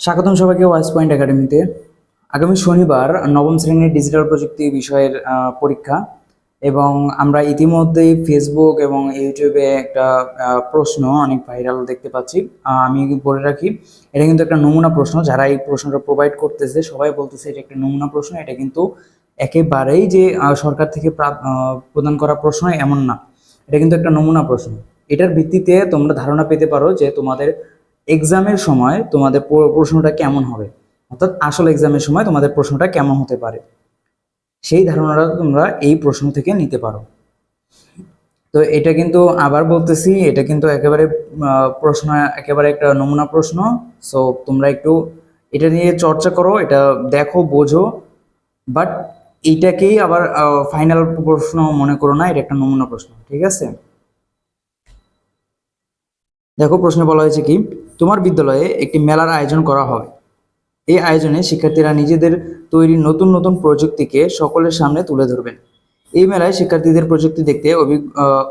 স্বাগতম সবাইকে wise point একাডেমিতে আগামী শনিবার নবম শ্রেণির ডিজিটাল প্রযুক্তি বিষয়ের পরীক্ষা এবং আমরা ইতিমধ্যেই ফেসবুক এবং ইউটিউবে একটা প্রশ্ন অনেক ভাইরাল দেখতে পাচ্ছি। আমি বলে রাখি, এটা কিন্তু একটা নমুনা প্রশ্ন। যারা এই প্রশ্নটা প্রোভাইড করতেছে, সবাই বলতেছে এটা একটা নমুনা প্রশ্ন। এটা কিন্তু একেবারেই যে সরকার থেকে প্রা- প্রদান করা প্রশ্ন এমন না। এটা কিন্তু একটা নমুনা প্রশ্ন। এটার ভিত্তিতে তোমরা ধারণা পেতে পারো যে তোমাদের এক্সামের সময় তোমাদের প্রশ্নটা কেমন হবে? অর্থাৎ আসল এক্সামের সময় তোমাদের প্রশ্নটা কেমন হতে পারে? সেই ধারণাটা তোমরা এই প্রশ্ন থেকে নিতে পারো। তো এটা কিন্তু আবার বলতেছি, এটা কিন্তু একেবারে প্রশ্ন, একেবারে একটা নমুনা প্রশ্ন। সো তোমরা একটু এটা নিয়ে চর্চা করো, এটা দেখো, বোঝো। বাট এইটাকেই আবার ফাইনাল প্রশ্ন মনে করো না, এটা একটা নমুনা প্রশ্ন, ঠিক আছে? দেখো, প্রশ্নে বলা হয়েছে কি? তোমার বিদ্যালয়ে একটি মেলার আয়োজন করা হবে এই আয়োজনে শিক্ষার্থীরা নিজেদের তৈরি নতুন নতুন প্রযুক্তিকে সকলের সামনে তুলে ধরবেন। এই মেলায় শিক্ষার্থীদের প্রযুক্তি দেখতে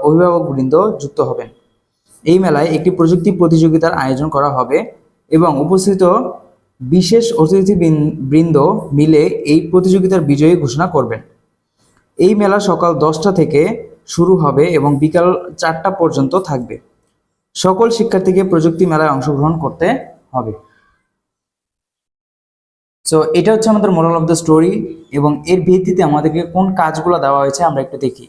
অভিভাবকবৃন্দ যুক্ত হবেন। এই মেলায় একটি প্রযুক্তি প্রতিযোগিতার আয়োজন করা হবে এবং উপস্থিত বিশেষ অতিথি বৃন্দ মিলে এই প্রতিযোগিতার বিজয়ী ঘোষণা করবেন। এই মেলা সকাল দশটা থেকে শুরু হবে এবং বিকাল চারটা পর্যন্ত থাকবে। সকল শিক্ষার্থীকে প্রযুক্তি মেলায় অংশগ্রহণ করতে হবে। সো এটা হচ্ছে আমাদের মোরাল অফ দ্য স্টোরি এবং এর ভিত্তিতে আমাদেরকে কোন কাজগুলো দেওয়া হয়েছে আমরা একটু দেখি।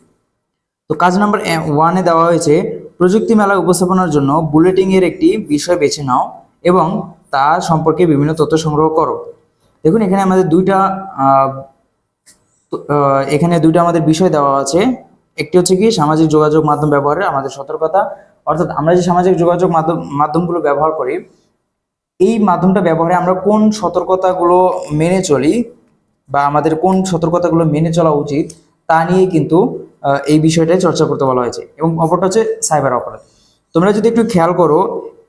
তো কাজ নাম্বার ওয়ানে দেওয়া হয়েছে প্রযুক্তি মেলা উপস্থাপনার জন্য বুলেটিং এর একটি বিষয় বেছে নাও এবং তার সম্পর্কে বিভিন্ন তথ্য সংগ্রহ করো। দেখুন এখানে আমাদের দুইটা তো, এখানে দুইটা আমাদের বিষয় দেওয়া আছে। একটি হচ্ছে কি সামাজিক যোগাযোগ মাধ্যম ব্যবহারের আমাদের সতর্কতা অর্থাৎ আমরা যে সামাজিক যোগাযোগ মাধ্যম মাধ্যমগুলো ব্যবহার করি, এই মাধ্যমটা ব্যবহারে আমরা কোন সতর্কতাগুলো মেনে চলি বা আমাদের কোন সতর্কতাগুলো মেনে চলা উচিত তা নিয়ে কিন্তু এই বিষয়টাই চর্চা করতে বলা হয়েছে। এবং অপরটা হচ্ছে সাইবার অপরাধ। তোমরা যদি একটু খেয়াল করো,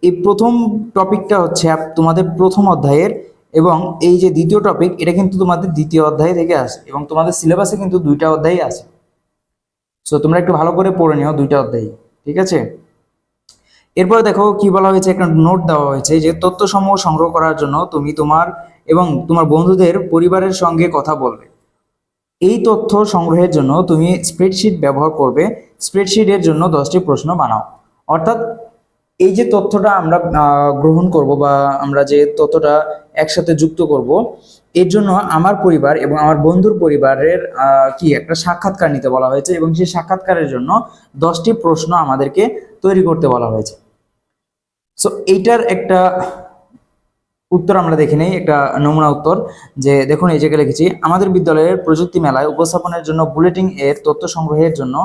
এই প্রথম টপিকটা হচ্ছে তোমাদের প্রথম অধ্যায়ের এবং এই যে দ্বিতীয় টপিক, এটা কিন্তু তোমাদের দ্বিতীয় অধ্যায় থেকে আসে এবং তোমাদের সিলেবাসে কিন্তু দুইটা অধ্যায়ই আছে। সো তোমরা একটু ভালো করে পড়ে নিও দুইটা অধ্যায় ঠিক আছে? এরপর দেখো কি বলা হয়েছে, একটা নোট দেওয়া হয়েছে যে তথ্যসমূহ সংগ্রহ করার জন্য তুমি তোমার এবং তোমার বন্ধুদের পরিবারের সঙ্গে কথা বলবে। এই তথ্য সংগ্রহের জন্য তুমি স্প্রেডশিট ব্যবহার করবে। স্প্রেডশিটের জন্য দশটি প্রশ্ন বানাও। অর্থাৎ এই যে তথ্যটা আমরা গ্রহণ করব বা আমরা যে তথ্যটা একসাথে যুক্ত করব, এর জন্য আমার পরিবার এবং আমার বন্ধুর পরিবারের কি একটা সাক্ষাৎকার নিতে বলা হয়েছে এবং সেই সাক্ষাৎকারের জন্য দশটি প্রশ্ন আমাদেরকে তৈরি করতে বলা হয়েছে। সো এইটার একটা উত্তর আমরা দেখে নেই, একটা নমুনা উত্তর যে দেখুন, এই জায়গায় লিখেছি, আমাদের বিদ্যালয়ের প্রযুক্তি মেলায় উপস্থাপনের জন্য বুলেটিন এর তথ্য সংগ্রহের জন্য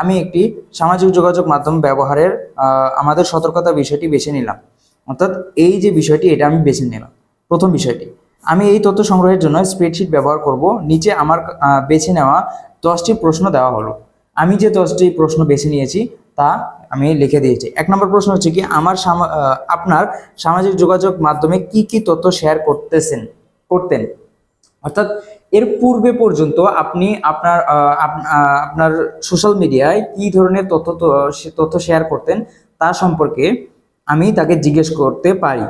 আমি একটি সামাজিক যোগাযোগ মাধ্যম ব্যবহারের আমাদের সতর্কতা বিষয়টি বেছে নিলাম। অর্থাৎ এই যে বিষয়টি, এটা আমি বেছে নিলাম। প্রথম বিষয়টি, আমি এই তথ্য সংগ্রহের জন্য স্প্রেডশিট ব্যবহার করব। নিচে আমার বেছে নেওয়া দশটি প্রশ্ন দেওয়া হলো। আমি যে দশটি প্রশ্ন বেছে নিয়েছি তা আমি লিখে দিয়েছি। এক নম্বর প্রশ্ন হচ্ছে কি, আমার আপনার সামাজিক যোগাযোগ মাধ্যমে কি কি তথ্য শেয়ার করতেছেন, করতেন? অর্থাৎ এর পূর্বে পর্যন্ত আপনি আপনার আপনার সোশ্যাল মিডিয়ায় কি ধরনের তথ্য তথ্য শেয়ার করতেন তা সম্পর্কে আমি তাকে জিজ্ঞেস করতে পারি।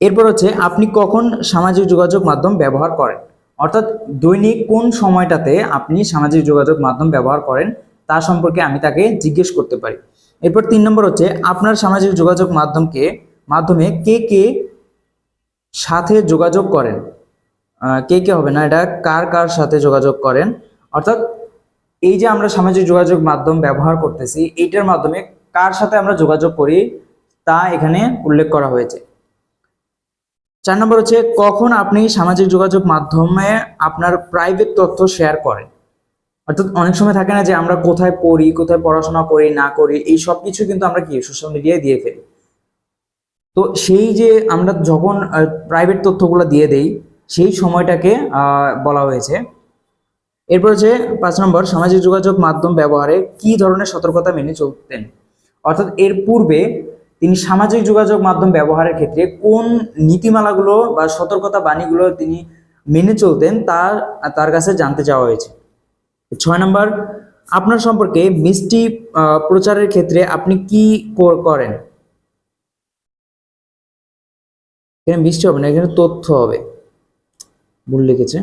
এরপর হচ্ছে, আপনি কখন সামাজিক যোগাযোগ মাধ্যম ব্যবহার করেন? অর্থাৎ দৈনিক কোন সময়টাতে আপনি সামাজিক যোগাযোগ মাধ্যম ব্যবহার করেন? তা সম্পর্কে আমি তাকে জিজ্ঞেস করতে পারি। এরপর তিন নম্বর হচ্ছে, আপনার সামাজিক যোগাযোগ মাধ্যমকে, মাধ্যমে কে কে সাথে যোগাযোগ করেন? কে কে হবে না, এটা কার কার সাথে যোগাযোগ করেন? অর্থাৎ এই যে আমরা সামাজিক যোগাযোগ মাধ্যম ব্যবহার করতেছি, এইটার মাধ্যমে কার সাথে আমরা যোগাযোগ করি, তা এখানে উল্লেখ করা হয়েছে। চার নম্বর হচ্ছে, কখন আপনি সামাজিক যোগাযোগ মাধ্যমে আপনার প্রাইভেট তথ্য শেয়ার করেন? অর্থাৎ অনেক সময় থাকে না যে আমরা কোথায় পড়ি, কোথায় পড়াশোনা করি, না করি, এই সব কিছু কিন্তু আমরা কি সোশ্যাল মিডিয়ায় দিয়ে ফেলি। তো সেই যে আমরা যখন প্রাইভেট তথ্যগুলো দিয়ে দেই, সেই সময়টাকে বলা হয়েছে। এরপর হচ্ছে পাঁচ নম্বর, সামাজিক যোগাযোগ মাধ্যম ব্যবহারে কি ধরনের সতর্কতা মেনে চলতেন? অর্থাৎ এর পূর্বে তিনি সামাজিক যোগাযোগ মাধ্যম ব্যবহারের ক্ষেত্রে কোন নীতিমালাগুলো বা সতর্কতা বাণীগুলো তিনি মেনে চলতেন তা, তার কাছে জানতে চাওয়া হয়েছে। ছয় নম্বর, আপনার সম্পর্কে মিষ্টি প্রচারের ক্ষেত্রে আপনি কি করেন? এখানে মিষ্টি হবে না, এখানে তথ্য হবে। ভুল লিখেছে।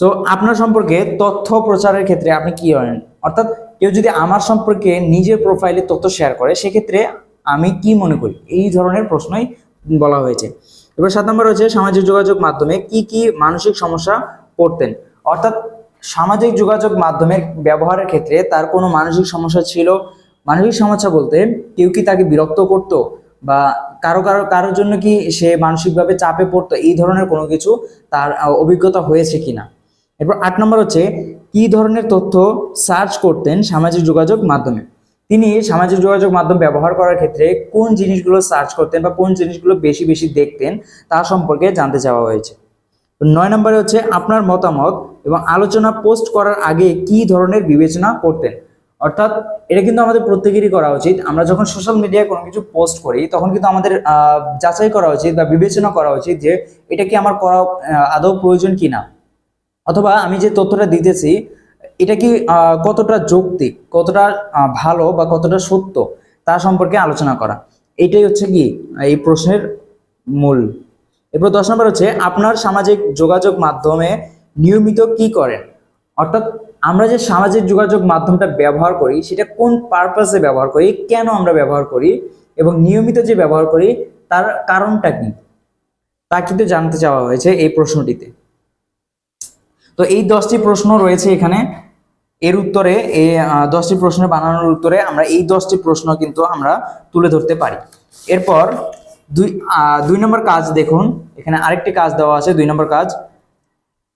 তো আপনার সম্পর্কে তথ্য প্রচারের ক্ষেত্রে আপনি কি করেন? অর্থাৎ কেউ যদি আমার সম্পর্কে নিজের প্রোফাইলে তথ্য শেয়ার করে, সেক্ষেত্রে আমি কি মনে করি? এই ধরনের প্রশ্নই বলা হয়েছে। এবার সাত নম্বর হচ্ছে সামাজিক যোগাযোগ মাধ্যমে কি কি মানসিক সমস্যা পড়তেন? অর্থাৎ সামাজিক যোগাযোগ মাধ্যমের ব্যবহারের ক্ষেত্রে তার কোনো মানসিক সমস্যা ছিল? মানসিক সমস্যা বলতে কেউ কি তাকে বিরক্ত করত? বা কারও কারও, কারোর জন্য কি সে মানসিকভাবে চাপে পড়তো? এই ধরনের কোনো কিছু তার অভিজ্ঞতা হয়েছে কিনা? এরপর আট নম্বর হচ্ছে, কি ধরনের তথ্য সার্চ করতেন সামাজিক যোগাযোগ মাধ্যমে? তিনি সামাজিক যোগাযোগ মাধ্যম ব্যবহার করার ক্ষেত্রে কোন জিনিসগুলো সার্চ করতেন বা কোন জিনিসগুলো বেশি বেশি দেখতেন তা সম্পর্কে জানতে চাওয়া হয়েছে। নয় নম্বরে হচ্ছে আপনার মতামত এবং আলোচনা পোস্ট করার আগে কি ধরনের বিবেচনা করতেন? অর্থাৎ এটা কিন্তু আমাদের প্রত্যেকেরই করা উচিত। আমরা যখন সোশ্যাল মিডিয়ায় কোনো কিছু পোস্ট করি, তখন কিন্তু আমাদের যাচাই করা উচিত বা বিবেচনা করা উচিত যে এটা কি আমার করা আদৌ প্রয়োজন কিনা? অথবা আমি যে তথ্যটা দিতেছি, এটা কি কতটা যৌক্তিক, কতটা ভালো বা কতটা সত্য তা সম্পর্কে আলোচনা করা। এটাই হচ্ছে কি, এই প্রশ্নের মূল এরপর দশ নম্বর হচ্ছে, আপনার সামাজিক যোগাযোগ মাধ্যমে নিয়মিত কি করেন? অর্থাৎ আমরা যে সামাজিক যোগাযোগ মাধ্যমটা ব্যবহার করি, সেটা কোন পারপাসে ব্যবহার করি, কেন আমরা ব্যবহার করি, এবং নিয়মিত যে ব্যবহার করি, তার কারণটা কি? তা কিন্তু জানতে চাওয়া হয়েছে এই প্রশ্নটিতে। তো এই দশটি প্রশ্ন রয়েছে এখানে। এর উত্তরে এই দশটি প্রশ্নের বানানোর উত্তরে আমরা এই দশটি প্রশ্ন কিন্তু আমরা তুলে ধরতে পারি। এরপর দুই দুই নম্বর কাজ দেখুন, এখানে আরেকটি কাজ দেওয়া আছে, দুই নম্বর কাজ।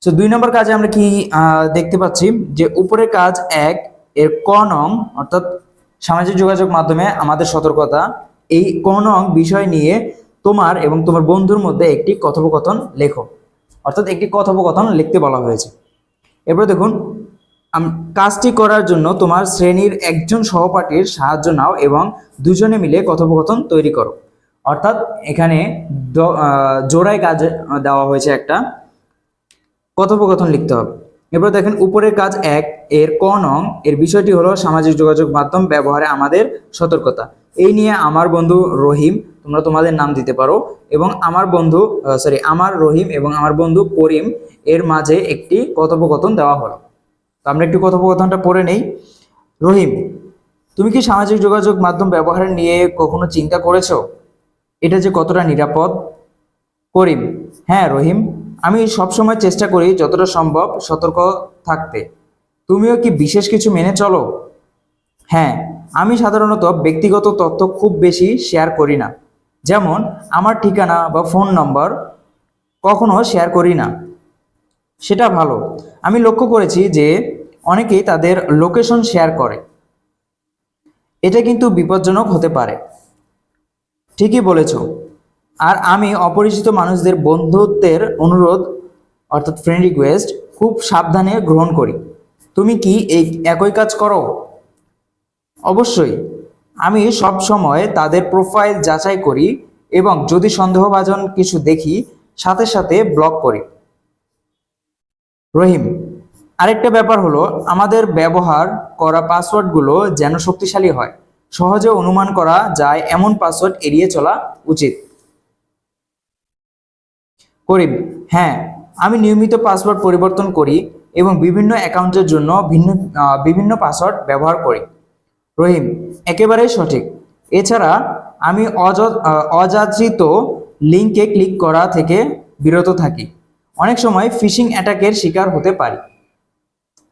তো দুই নম্বর কাজে আমরা কি দেখতে পাচ্ছি যে উপরের কাজ এক, এর ক নং, অর্থাৎ সামাজিক যোগাযোগ মাধ্যমে আমাদের সতর্কতা, এই ক নং বিষয় নিয়ে তোমার এবং তোমার বন্ধুর মধ্যে একটি কথোপকথন লেখো। অর্থাৎ একটি কথোপকথন লিখতে বলা হয়েছে। এরপর দেখুন কাজটি করার জন্য তোমার শ্রেণির একজন সহপাঠীর সাহায্য নাও এবং দুজনে মিলে কথোপকথন তৈরি করো। অর্থাৎ এখানে জোড়ায় কাজ দেওয়া হয়েছে একটা। কথোপকথন লিখতে হবে। এরপর দেখেন, উপরের কাজ এক, এর ক নং, এর বিষয়টি হলো সামাজিক যোগাযোগ মাধ্যম ব্যবহারে আমাদের সতর্কতা। এই নিয়ে আমার বন্ধু রহিম, তোমরা তোমাদের নাম দিতে পারো। এবং আমার বন্ধু সরি আমার রহিম এবং আমার বন্ধু করিম, এর মাঝে একটি কথোপকথন দেওয়া হলো। তো আমরা একটু কথোপকথনটা পড়ে নেই। রহিম, তুমি কি সামাজিক যোগাযোগ মাধ্যম ব্যবহার নিয়ে কখনো চিন্তা করেছ? এটা যে কতটা নিরাপদ? করিম হ্যাঁ রহিম, আমি সবসময় চেষ্টা করি যতটা সম্ভব সতর্ক থাকতে। তুমিও কি বিশেষ কিছু মেনে চলো? হ্যাঁ আমি সাধারণত ব্যক্তিগত তথ্য খুব বেশি শেয়ার করি না। যেমন, আমার ঠিকানা বা ফোন নম্বর কখনো শেয়ার করি না। সেটা ভালো। আমি লক্ষ্য করেছি যে অনেকেই তাদের লোকেশন শেয়ার করে। এটা কিন্তু বিপজ্জনক হতে পারে। ঠিকই বলেছ। আর আমি অপরিচিত মানুষদের বন্ধুত্বের অনুরোধ, অর্থাৎ ফ্রেন্ড রিকোয়েস্ট খুব সাবধানে গ্রহণ করি। তুমি কি এই একই কাজ করো? অবশ্যই। আমি সব সময় তাদের প্রোফাইল যাচাই করি এবং যদি সন্দেহভাজন কিছু দেখি, সাথে সাথে ব্লক করি। রহিম, আরেকটা ব্যাপার হলো, আমাদের ব্যবহার করা পাসওয়ার্ডগুলো যেন শক্তিশালী হয়। সহজে অনুমান করা যায়, এমন পাসওয়ার্ড এড়িয়ে চলা উচিত। করিম হ্যাঁ আমি নিয়মিত পাসওয়ার্ড পরিবর্তন করি এবং বিভিন্ন অ্যাকাউন্টের জন্য ভিন্ন বিভিন্ন পাসওয়ার্ড ব্যবহার করি। রহিম, একেবারেই সঠিক। এছাড়া আমি অযাচিত লিঙ্কে ক্লিক করা থেকে বিরত থাকি। অনেক সময় ফিশিং অ্যাটাকের শিকার হতে পারি।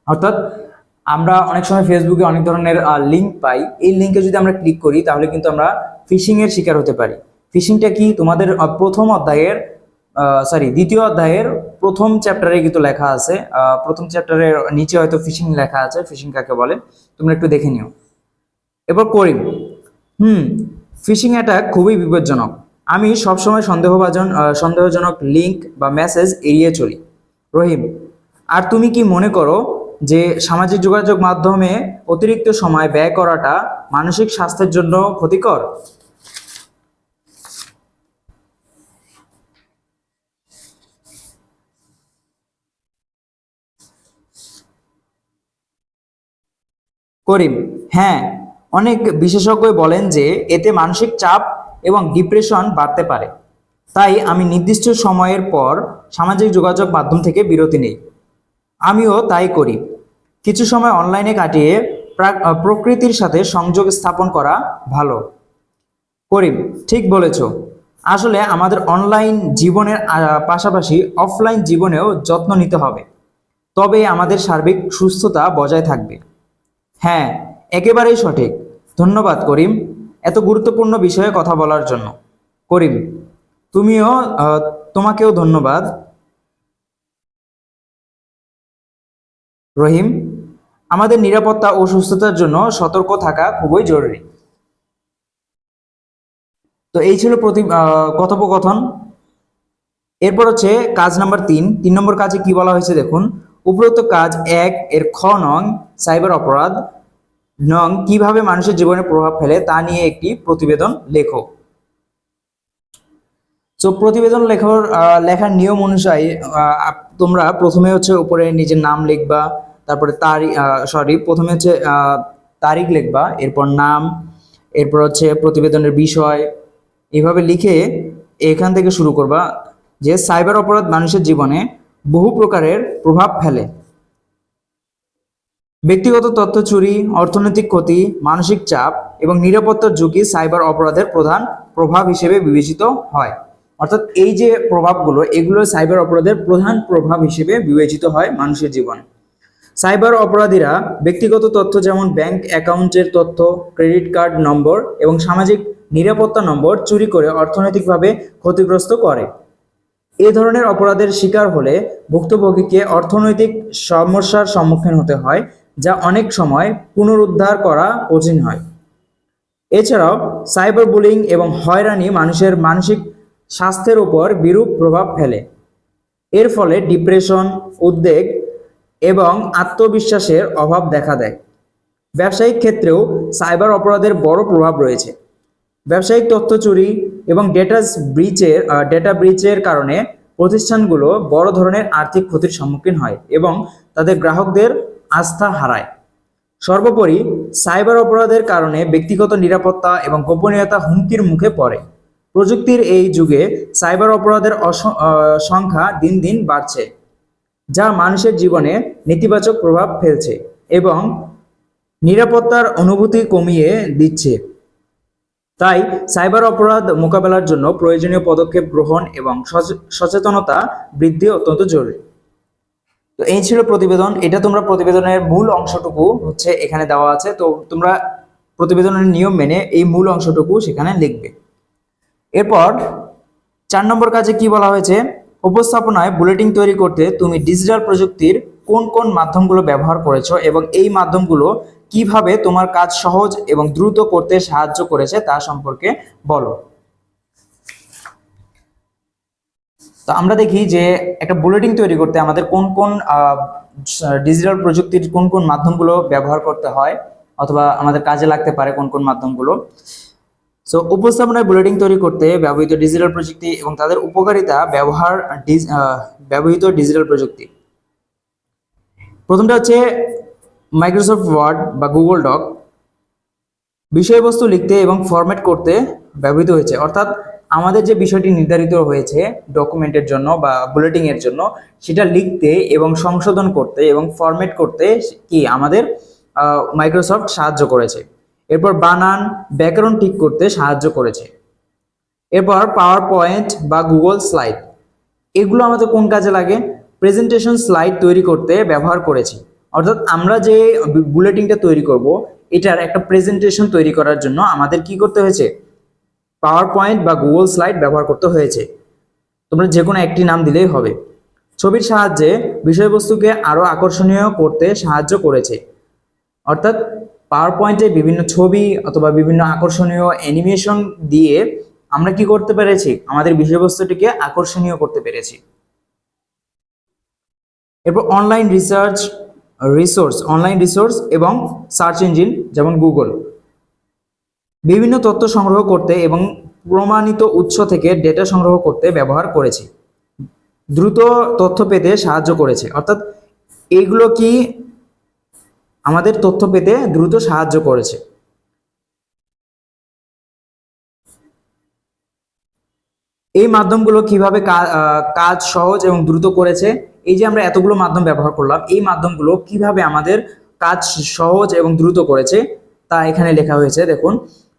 অর্থাৎ আমরা অনেক সময় ফেসবুকে অনেক ধরনের লিঙ্ক পাই। এই লিঙ্কে যদি আমরা ক্লিক করি, তাহলে কিন্তু আমরা ফিশিং এর শিকার হতে পারি। ফিশিংটা কি? তোমাদের প্রথম অধ্যায়ের সরি দ্বিতীয় অধ্যায়ের প্রথম চ্যাপ্টারে কিন্তু লেখা আছে। প্রথম চ্যাপ্টারের নিচে হয়তো ফিশিং লেখা আছে। ফিশিং কাকে বলে? তোমরা একটু দেখে নিও। এবার করিম। হুম ফিশিং অ্যাটাক খুবই বিপজ্জনক। আমি সবসময় সন্দেহভাজন সন্দেহজনক লিঙ্ক বা মেসেজ এড়িয়ে চলি। রহিম, আর তুমি কি মনে করো যে সামাজিক যোগাযোগ মাধ্যমে অতিরিক্ত সময় ব্যয় করাটা মানসিক স্বাস্থ্যের জন্য ক্ষতিকর? করিম হ্যাঁ অনেক বিশেষজ্ঞ বলেন যে এতে মানসিক চাপ এবং ডিপ্রেশন বাড়তে পারে। তাই আমি নির্দিষ্ট সময়ের পর সামাজিক যোগাযোগ মাধ্যম থেকে বিরতি নেই। আমিও তাই করি। কিছু সময় অনলাইনে কাটিয়ে প্রা- প্রকৃতির সাথে সংযোগ স্থাপন করা ভালো। করিম, ঠিক বলেছ। আসলে আমাদের অনলাইন জীবনের পাশাপাশি অফলাইন জীবনেও যত্ন নিতে হবে। তবে আমাদের সার্বিক সুস্থতা বজায় থাকবে। হ্যাঁ একেবারেই সঠিক। ধন্যবাদ, করিম, এত গুরুত্বপূর্ণ বিষয়ে কথা বলার জন্য। করিম, তুমিও তোমাকেও ধন্যবাদ। রহিম, আমাদের নিরাপত্তা ও সুস্থতার জন্য সতর্ক থাকা খুবই জরুরি। তো এই ছিল প্রতি কথোপকথন। এরপর হচ্ছে কাজ নাম্বার তিন। তিন নম্বর কাজে কি বলা হয়েছে দেখুন, উপরোক্ত কাজ এক, এর খ নং সাইবার অপরাধ, নং কীভাবে মানুষের জীবনে প্রভাব ফেলে তা নিয়ে একটি প্রতিবেদন লেখো। তো প্রতিবেদন লেখার লেখার নিয়ম অনুযায়ী তোমরা প্রথমে হচ্ছে উপরে নিজের নাম লিখবা তারপরে তারিখ সরি প্রথমে হচ্ছে তারিখ লিখবা, এরপর নাম, এরপর হচ্ছে প্রতিবেদনের বিষয়, এভাবে লিখে এখান থেকে শুরু করবা যে সাইবার অপরাধ মানুষের জীবনে বহু প্রকারের প্রভাব ফেলে। ব্যক্তিগত তথ্য চুরি, অর্থনৈতিক ক্ষতি, মানসিক চাপ এবং নিরাপত্তার ঝুঁকি সাইবার অপরাধের প্রধান প্রভাব হিসেবে বিবেচিত হয়। অর্থাৎ এই যে প্রভাবগুলো, এগুলো সাইবার অপরাধের প্রধান প্রভাব হিসেবে বিবেচিত হয় মানুষের জীবনে। সাইবার অপরাধীরা ব্যক্তিগত তথ্য যেমন ব্যাংক অ্যাকাউন্টের তথ্য, ক্রেডিট কার্ড নম্বর এবং সামাজিক নিরাপত্তা নম্বর চুরি করে অর্থনৈতিকভাবে ক্ষতিগ্রস্ত করে। এ ধরনের অপরাধের শিকার হলে ভুক্তভোগীকে অর্থনৈতিক সমস্যার সম্মুখীন হতে হয়, যা অনেক সময় পুনরুদ্ধার করা কঠিন হয়। এছাড়াও সাইবার বুলিং এবং হয়রানি মানুষের মানসিক স্বাস্থ্যের উপর বিরূপ প্রভাব ফেলে। এর ফলে ডিপ্রেশন, উদ্বেগ এবং আত্মবিশ্বাসের অভাব দেখা দেয়। ব্যবসায়িক ক্ষেত্রেও সাইবার অপরাধের বড় প্রভাব রয়েছে। ব্যবসায়িক তথ্য চুরি এবং ডেটা ব্রিচের ডেটা ব্রিচের কারণে প্রতিষ্ঠানগুলো বড় ধরনের আর্থিক ক্ষতির সম্মুখীন হয় এবং তাদের গ্রাহকদের আস্থা হারায়। সর্বোপরি সাইবার অপরাধের কারণে ব্যক্তিগত নিরাপত্তা এবং গোপনীয়তা হুমকির মুখে পড়ে। প্রযুক্তির এই যুগে সাইবার অপরাধের সংখ্যা দিন দিন বাড়ছে। যা মানুষের জীবনে নেতিবাচক প্রভাব ফেলছে এবং নিরাপত্তার অনুভূতি কমিয়ে দিচ্ছে। তাই সাইবার অপরাধ মোকাবেলার জন্য প্রয়োজনীয় পদক্ষেপ গ্রহণ এবং সচে- সচেতনতা বৃদ্ধি অত্যন্ত জরুরি। তো এই ছিল প্রতিবেদন। এটা তোমরা প্রতিবেদনের মূল অংশটুকু হচ্ছে এখানে দেওয়া আছে। তো তোমরা প্রতিবেদনের নিয়ম মেনে এই মূল অংশটুকু সেখানে লিখবে। এরপর চার নম্বর কাজে কি বলা হয়েছে? উপস্থাপনায় বুলেটিন তৈরি করতে তুমি ডিজিটাল প্রযুক্তির কোন কোন মাধ্যমগুলো ব্যবহার করেছ এবং এই মাধ্যমগুলো কীভাবে তোমার কাজ সহজ এবং দ্রুত করতে সাহায্য করেছে তা সম্পর্কে বলো। তো আমরা দেখি যে একটা বুলেটিন তৈরি করতে আমাদের কোন কোন ডিজিটাল প্রযুক্তির কোন কোন মাধ্যমগুলো ব্যবহার করতে হয় অথবা আমাদের কাজে লাগতে পারে কোন কোন মাধ্যমগুলো। সো উপস্থাপনায় বুলেটিন তৈরি করতে ব্যবহৃত ডিজিটাল প্রযুক্তি এবং তাদের উপকারিতা ব্যবহার ব্যবহৃত ডিজিটাল প্রযুক্তি। প্রথমটা হচ্ছে মাইক্রোসফট ওয়ার্ড বা গুগল ডক বিষয়বস্তু লিখতে এবং ফরম্যাট করতে ব্যবহৃত হয়েছে। অর্থাৎ আমাদের যে বিষয়টি নির্ধারিত হয়েছে ডকুমেন্টের জন্য বা বুলেটিং এর জন্য, সেটা লিখতে এবং সংশোধন করতে এবং ফরম্যাট করতে কি আমাদের মাইক্রোসফট সাহায্য করেছে। এরপর বানান ব্যাকরণ ঠিক করতে সাহায্য করেছে। এরপর পাওয়ার পয়েন্ট বা গুগল স্লাইড এগুলো আমাদের কোন কাজে লাগে? প্রেজেন্টেশন স্লাইড তৈরি করতে ব্যবহার করেছি। অর্থাৎ আমরা যে বুলেটিনটা তৈরি করব, এটার একটা প্রেজেন্টেশন তৈরি করার জন্য আমাদের কি করতে হয়েছে? পাওয়ার পয়েন্ট বা গুগল স্লাইড ব্যবহার করতে হয়েছে। তোমরা যে কোনো একটি নাম দিলেই হবে। ছবির সাহায্যে বিষয়বস্তুকে আরও আকর্ষণীয় করতে সাহায্য করেছে। অর্থাৎ পাওয়ার পয়েন্টে বিভিন্ন ছবি অথবা বিভিন্ন আকর্ষণীয় অ্যানিমেশন দিয়ে আমরা কি করতে পেরেছি? আমাদের বিষয়বস্তুটিকে আকর্ষণীয় করতে পেরেছি। এরপর online research resource online resource এবং সার্চ ইঞ্জিন যেমন গুগল বিভিন্ন তথ্য সংগ্রহ করতে এবং প্রমাণিত উৎস থেকে ডেটা সংগ্রহ করতে ব্যবহার করেছি। দ্রুত তথ্য পেতে সাহায্য করেছে। অর্থাৎ এইগুলো কি আমাদের তথ্য পেতে দ্রুত সাহায্য করেছে। এই মাধ্যমগুলো কীভাবে কাজ সহজ এবং দ্রুত করেছে, এই যে আমরা এতগুলো মাধ্যম ব্যবহার করলাম, এই মাধ্যমগুলো কীভাবে আমাদের কাজ সহজ এবং দ্রুত করেছে, তা এখানে লেখা হয়েছে, দেখুন।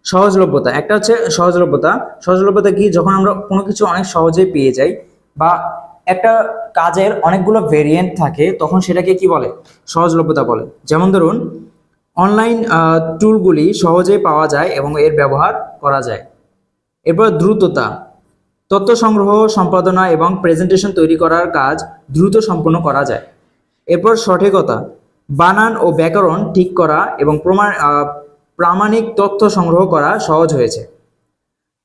সহজলভ্যতা, একটা হচ্ছে সহজলভ্যতা। সহজলভ্যতা কি? যখন আমরা কোনো কিছু অনেক সহজে পেয়ে যাই বা একটা কাজের অনেকগুলো ভেরিয়েন্ট থাকে, তখন সেটাকে কি বলে? সহজলভ্যতা বলে। যেমন ধরুন অনলাইন টুলগুলি সহজেই পাওয়া যায় এবং এর ব্যবহার করা যায়। এরপর দ্রুততা। তথ্য সংগ্রহ, সম্পাদনা এবং প্রেজেন্টেশন তৈরি করার কাজ দ্রুত সম্পন্ন করা যায়। এরপর সঠিকতা। বানান ও ব্যাকরণ ঠিক করা এবং প্রমাণ প্রামাণিক তথ্য সংগ্রহ করা সহজ হয়েছে।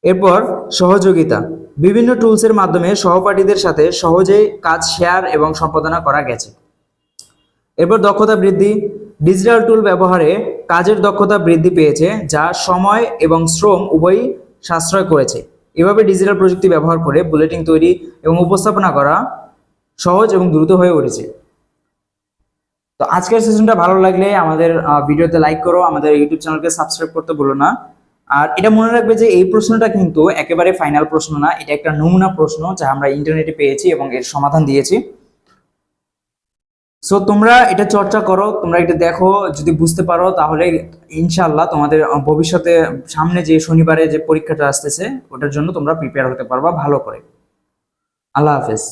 এরপর সহযোগিতা। বিভিন্ন টুলসের মাধ্যমে সহপাঠীদের সাথে সহজেই কাজ শেয়ার এবং সম্পাদনা করা গেছে। এরপর দক্ষতা বৃদ্ধি। ডিজিটাল টুল ব্যবহারে কাজের দক্ষতা বৃদ্ধি পেয়েছে, যা সময় এবং শ্রম উভয়ই সাশ্রয় করেছে। এভাবে ডিজিটাল প্রযুক্তি ব্যবহার করে বুলেটিন তৈরি এবং উপস্থাপনা করা সহজ এবং দ্রুত হয়ে উঠেছে। তো আজকের সেশনটা ভালো লাগলে আমাদের ভিডিওতে লাইক করো, আমাদের ইউটিউব চ্যানেলকে সাবস্ক্রাইব করতে ভুলো না। আর এটা মনে রাখবে যে এই প্রশ্নটা কিন্তু একেবারে ফাইনাল প্রশ্ন না, এটা একটা নমুনা প্রশ্ন যা আমরা ইন্টারনেটে পেয়েছি এবং এর সমাধান দিয়েছি। সো তোমরা এটা চর্চা করো, তোমরা এটা দেখো, যদি বুঝতে পারো তাহলে ইনশাল্লাহ তোমাদের ভবিষ্যতে সামনে যে শনিবারে যে পরীক্ষাটা আসতেছে, ওটার জন্য তোমরা প্রিপেয়ার হতে পারবা ভালো করে। আল্লাহ হাফেজ।